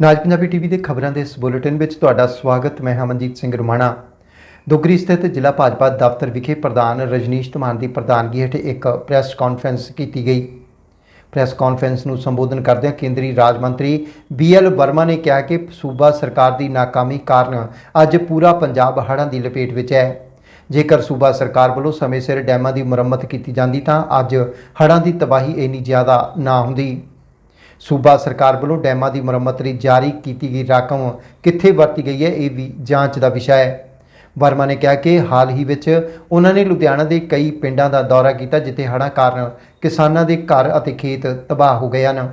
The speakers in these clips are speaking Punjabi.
ਨਾਜ ਪੰਜਾਬੀ ਟੀਵੀ ਦੇ ਖਬਰਾਂ ਦੇ ਇਸ ਬੁਲੇਟਿਨ ਵਿੱਚ ਤੁਹਾਡਾ ਸਵਾਗਤ, ਮੈਂ ਹਮਨਜੀਤ ਸਿੰਘ ਰੁਮਾਣਾ। ਦੁਗਰੀ ਸਥਿਤ ਜ਼ਿਲ੍ਹਾ ਭਾਜਪਾ ਦਫ਼ਤਰ ਵਿਖੇ ਪ੍ਰਧਾਨ ਰਜਨੀਸ਼ ਧਮਾਨ ਦੀ ਪ੍ਰਧਾਨਗੀ ਹੇਠ ਇੱਕ ਪ੍ਰੈਸ ਕਾਨਫਰੰਸ ਕੀਤੀ ਗਈ। ਪ੍ਰੈਸ ਕਾਨਫਰੰਸ ਨੂੰ ਸੰਬੋਧਨ ਕਰਦਿਆਂ ਕੇਂਦਰੀ ਰਾਜ ਮੰਤਰੀ ਬੀਐਲ ਵਰਮਾ ਨੇ ਕਿਹਾ ਕਿ ਸੂਬਾ ਸਰਕਾਰ ਦੀ ਨਾਕਾਮੀ ਕਾਰਨ ਅੱਜ ਪੂਰਾ ਪੰਜਾਬ ਹੜ੍ਹਾਂ ਦੀ ਲਪੇਟ ਵਿੱਚ ਹੈ। ਜੇਕਰ ਸੂਬਾ ਸਰਕਾਰ ਵੱਲੋਂ ਸਮੇਂ ਸਿਰ ਡੈਮਾਂ ਦੀ ਮੁਰੰਮਤ ਕੀਤੀ ਜਾਂਦੀ ਤਾਂ ਅੱਜ ਹੜ੍ਹਾਂ ਦੀ ਤਬਾਹੀ ਇੰਨੀ ਜ਼ਿਆਦਾ ਨਾ ਹੁੰਦੀ। ਸੂਬਾ ਸਰਕਾਰ ਵੱਲੋਂ ਡੈਮਾਂ ਦੀ ਮੁਰੰਮਤ ਲਈ ਜਾਰੀ ਕੀਤੀ ਗਈ ਰਕਮ ਕਿੱਥੇ ਵਰਤੀ ਗਈ ਹੈ, ਇਹ ਵੀ ਜਾਂਚ ਦਾ ਵਿਸ਼ਾ ਹੈ। ਵਰਮਾ ਨੇ ਕਿਹਾ ਕਿ ਹਾਲ ਹੀ ਵਿੱਚ ਉਹਨਾਂ ਨੇ ਲੁਧਿਆਣਾ ਦੇ ਕਈ ਪਿੰਡਾਂ ਦਾ ਦੌਰਾ ਕੀਤਾ, ਜਿੱਥੇ ਹੜ੍ਹਾਂ ਕਾਰਨ ਕਿਸਾਨਾਂ ਦੇ ਘਰ ਅਤੇ ਖੇਤ ਤਬਾਹ ਹੋ ਗਏ ਹਨ।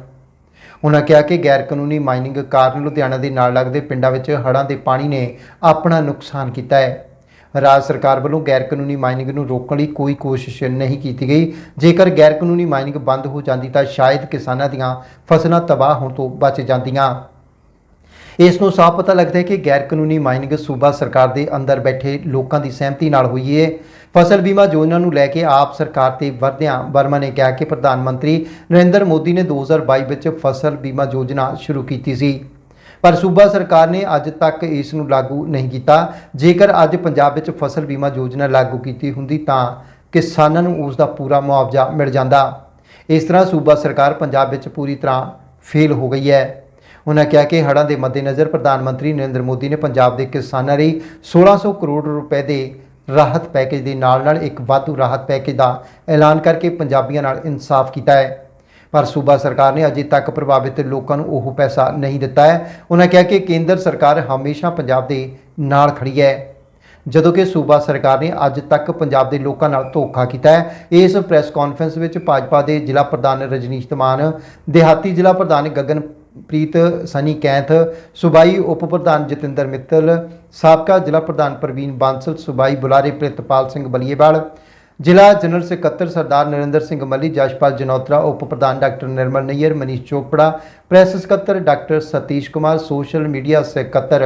ਉਹਨਾਂ ਕਿਹਾ ਕਿ ਗੈਰ ਕਾਨੂੰਨੀ ਮਾਈਨਿੰਗ ਕਾਰਨ ਲੁਧਿਆਣਾ ਦੇ ਨਾਲ ਲੱਗਦੇ ਪਿੰਡਾਂ ਵਿੱਚ ਹੜ੍ਹਾਂ ਦੇ ਪਾਣੀ ਨੇ ਆਪਣਾ ਨੁਕਸਾਨ ਕੀਤਾ ਹੈ। ਰਾਜ ਸਰਕਾਰ ਵੱਲੋਂ ਗੈਰ ਕਾਨੂੰਨੀ ਮਾਈਨਿੰਗ ਨੂੰ ਰੋਕਣ ਲਈ ਕੋਈ ਕੋਸ਼ਿਸ਼ ਨਹੀਂ ਕੀਤੀ ਗਈ। ਜੇਕਰ ਗੈਰ ਕਾਨੂੰਨੀ ਮਾਈਨਿੰਗ ਬੰਦ ਹੋ ਜਾਂਦੀ ਤਾਂ ਸ਼ਾਇਦ ਕਿਸਾਨਾਂ ਦੀਆਂ ਫਸਲਾਂ ਤਬਾਹ ਹੋਣ ਤੋਂ ਬਚ ਜਾਂਦੀਆਂ। ਇਸ ਨੂੰ ਸਾਫ਼ ਪਤਾ ਲੱਗਦਾ ਹੈ ਕਿ ਗੈਰ ਕਾਨੂੰਨੀ ਮਾਈਨਿੰਗ ਸੂਬਾ ਸਰਕਾਰ ਦੇ ਅੰਦਰ ਬੈਠੇ ਲੋਕਾਂ ਦੀ ਸਹਿਮਤੀ ਨਾਲ ਹੋਈ ਹੈ ਫਸਲ ਬੀਮਾ ਯੋਜਨਾ ਨੂੰ ਲੈ ਕੇ ਆਪ ਸਰਕਾਰ ਤੇ ਵਰਦਿਆਂ ਵਰਮਾ ਨੇ ਕਿਹਾ ਕਿ ਪ੍ਰਧਾਨ ਮੰਤਰੀ ਨਰਿੰਦਰ ਮੋਦੀ ਨੇ 2022 ਵਿੱਚ ਫਸਲ ਬੀਮਾ ਯੋਜਨਾ ਸ਼ੁਰੂ ਕੀਤੀ ਸੀ। ਪਰ ਸੂਬਾ ਸਰਕਾਰ ਨੇ ਅੱਜ ਤੱਕ ਇਸ ਨੂੰ ਲਾਗੂ ਨਹੀਂ ਕੀਤਾ। ਜੇਕਰ ਅੱਜ ਪੰਜਾਬ ਵਿੱਚ ਫਸਲ ਬੀਮਾ ਯੋਜਨਾ ਲਾਗੂ ਕੀਤੀ ਹੁੰਦੀ ਤਾਂ ਕਿਸਾਨਾਂ ਨੂੰ ਉਸ ਦਾ ਪੂਰਾ ਮੁਆਵਜ਼ਾ ਮਿਲ ਜਾਂਦਾ। ਇਸ ਤਰ੍ਹਾਂ ਸੂਬਾ ਸਰਕਾਰ ਪੰਜਾਬ ਵਿੱਚ ਪੂਰੀ ਤਰ੍ਹਾਂ ਫੇਲ ਹੋ ਗਈ ਹੈ। ਉਹਨਾਂ ਕਿਹਾ ਕਿ ਹੜ੍ਹਾਂ ਦੇ ਮੱਦੇਨਜ਼ਰ ਪ੍ਰਧਾਨ ਮੰਤਰੀ ਨਰਿੰਦਰ ਮੋਦੀ ਨੇ ਪੰਜਾਬ ਦੇ ਕਿਸਾਨਾਂ ਲਈ 1600 ਕਰੋੜ ਰੁਪਏ ਦੇ ਰਾਹਤ ਪੈਕੇਜ ਦੇ ਨਾਲ-ਨਾਲ ਇੱਕ ਵਾਧੂ ਰਾਹਤ ਪੈਕੇਜ ਦਾ ਐਲਾਨ ਕਰਕੇ ਪੰਜਾਬੀਆਂ ਨਾਲ ਇਨਸਾਫ ਕੀਤਾ ਹੈ। ਪਰ ਸੂਬਾ ਸਰਕਾਰ ਨੇ ਅਜੇ ਤੱਕ ਪ੍ਰਭਾਵਿਤ ਲੋਕਾਂ ਨੂੰ ਉਹ ਪੈਸਾ ਨਹੀਂ ਦਿੱਤਾ ਹੈ। ਉਹਨਾਂ ਕਿਹਾ ਕਿ ਕੇਂਦਰ ਸਰਕਾਰ ਹਮੇਸ਼ਾ ਪੰਜਾਬ ਦੇ ਨਾਲ ਖੜੀ ਹੈ। ਜਦੋਂ ਕਿ ਸੂਬਾ ਸਰਕਾਰ ਨੇ ਅੱਜ ਤੱਕ ਪੰਜਾਬ ਦੇ ਲੋਕਾਂ ਨਾਲ ਧੋਖਾ ਕੀਤਾ ਹੈ। ਇਸ ਪ੍ਰੈਸ ਕਾਨਫਰੰਸ ਵਿੱਚ ਭਾਜਪਾ ਦੇ ਜ਼ਿਲ੍ਹਾ ਪ੍ਰਧਾਨ ਰਜਨੀਸ਼ ਧਮਾਨ ਦਿਹਾਤੀ ਜ਼ਿਲ੍ਹਾ ਪ੍ਰਧਾਨ ਗਗਨਪ੍ਰੀਤ ਸਨੀ ਕੈਂਥ, ਸੂਬਾਈ ਉਪ ਪ੍ਰਧਾਨ ਜਤਿੰਦਰ ਮਿੱਤਲ, ਸਾਬਕਾ ਜ਼ਿਲ੍ਹਾ ਪ੍ਰਧਾਨ ਪ੍ਰਵੀਨ ਬਾਂਸਲ, ਸੂਬਾਈ ਬੁਲਾਰੇ ਪ੍ਰਿਤਪਾਲ ਸਿੰਘ ਬਲੀਏਵਾਲ ਜ਼ਿਲ੍ਹਾ ਜਨਰਲ ਸਕੱਤਰ ਸਰਦਾਰ ਨਰਿੰਦਰ ਸਿੰਘ ਮੱਲੀ ਜਸ਼ਪਾਲ ਜਨੋਤਰਾ, ਉਪ ਪ੍ਰਧਾਨ ਡਾਕਟਰ ਨਿਰਮਲ ਨਈਅਰ, ਮਨੀਸ਼ ਚੋਪੜਾ, ਪ੍ਰੈਸ ਸਕੱਤਰ doctor Satish Kumar, social media ਸਕੱਤਰ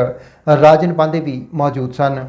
ਰਾਜਨ ਪਾਂਡੇ ਵੀ ਮੌਜੂਦ ਸਨ।